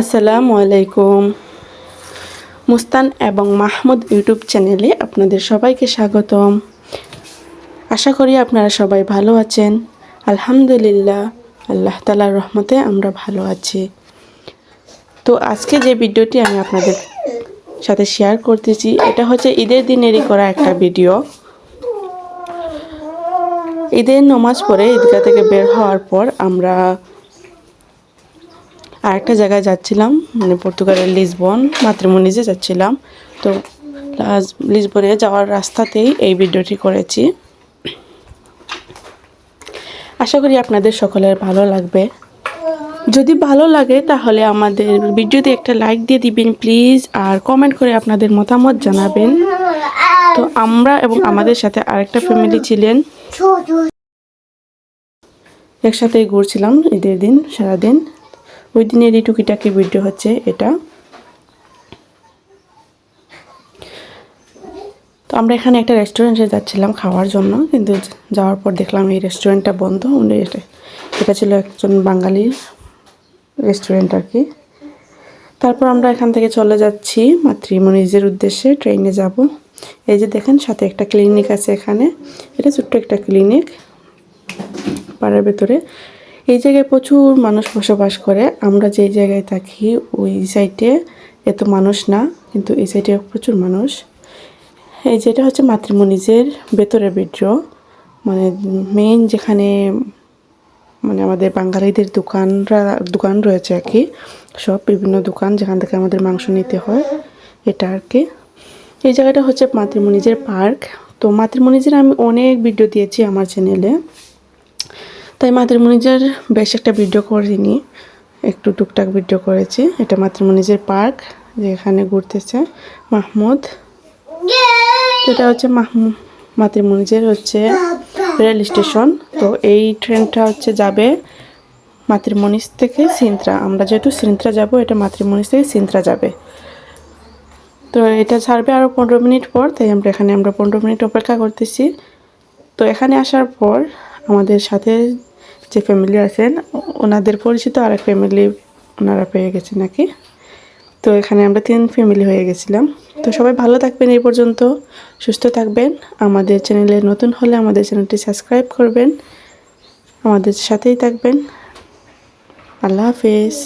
আসসালামু আলাইকুম। মুস্তান এবং মাহমুদ ইউটিউব চ্যানেলে আপনাদের সবাইকে স্বাগতম। আশা করি আপনারা সবাই ভালো আছেন। আলহামদুলিল্লাহ, আল্লাহ তালার রহমতে আমরা ভালো আছি। তো আজকে যে ভিডিওটি আমি আপনাদের সাথে শেয়ার করতেছি, এটা হচ্ছে ঈদের দিনেরই করা একটা ভিডিও। ঈদের নমাজ পড়ে ঈদগাহ থেকে বের হওয়ার পর আমরা আরেকটা জায়গায় যাচ্ছিলাম মানে পর্তুগালের লিসবন মাতৃমণিজে যাচ্ছিলাম। তো লাস- লিসবনে যাওয়ার রাস্তাতেই এই ভিডিওটি করেছি। আশা করি আপনাদের সকলের ভালো লাগবে। যদি ভালো লাগে তাহলে আমাদের ভিডিওতে একটা লাইক দিয়ে দিবেন প্লিজ আর কমেন্ট করে আপনাদের মতামত জানাবেন। তো আমরা এবং আমাদের সাথে আরেকটা ফ্যামিলি ছিলেন। একসাথেই ঘুরছিলাম ঈদের দিন, সারাদিন। ওই দিনেরই টুকিটাকি ভিডিও হচ্ছে এটা। তো আমরা এখানে একটা রেস্টুরেন্টে যাচ্ছিলাম খাওয়ার জন্য, কিন্তু যাওয়ার পর দেখলাম এই রেস্টুরেন্টটা বন্ধ। এটা ছিল একজন বাঙালির রেস্টুরেন্ট আর কি। তারপর আমরা এখান থেকে চলে যাচ্ছি মাতৃমণিজের উদ্দেশ্যে ট্রেনে যাব। এই যে দেখেন, সাথে একটা ক্লিনিক আছে এখানে। এটা ছোট্ট একটা ক্লিনিক পাড়ার ভেতরে। এই জায়গায় প্রচুর মানুষ বসবাস করে। আমরা যেই জায়গায় থাকি, ওই সাইডে এত মানুষ না, কিন্তু এই সাইডে প্রচুর মানুষ। এই যেটা হচ্ছে মাতৃমণিজের ভেতরের ভিডিও মানে মেইন যেখানে মানে আমাদের বাঙালিদের দোকানরা, দোকান রয়েছে আর কি, সব বিভিন্ন দোকান যেখান থেকে আমাদের মাংস নিতে হয়, এটা আর কি। এই জায়গাটা হচ্ছে মাতৃমণিজের পার্ক তো মাতৃমণিজের আমি অনেক ভিডিও দিয়েছি আমার চ্যানেলে মাতৃমণিজের বেশ একটা ভিডিও করিনি। একটু টুকটাক ভিডিও করেছি। এটা মাতৃমণিজের পার্ক, যেখানে ঘুরতেছে মাহমুদ। এটা হচ্ছে মাহমুদ মাতৃমণিজের হচ্ছে রেল স্টেশন। তো এই ট্রেনটা হচ্ছে যাবে মাতৃমণিজ থেকে সিন্ত্রা। আমরা যেহেতু সিন্ত্রা যাব, এটা মাতৃমণিজ থেকে সিন্ত্রা যাবে। তো এটা ছাড়বে আরও পনেরো মিনিট পর, তাই আমরা এখানে আমরা পনেরো মিনিট অপেক্ষা করতেছি। তো এখানে আসার পর আমাদের সাথে যে ফ্যামিলি আছেন, ওনাদের পরিচিত আরেক ফ্যামিলি ওনারা পেয়ে গেছে নাকি তো এখানে আমরা তিন ফ্যামিলি হয়ে গেছিলাম। তো সবাই ভালো থাকবেন এই পর্যন্ত, সুস্থ থাকবেন। আমাদের চ্যানেলে নতুন হলে আমাদের চ্যানেলটি সাবস্ক্রাইব করবেন। আমাদের সাথেই থাকবেন। আল্লাহ হাফেজ।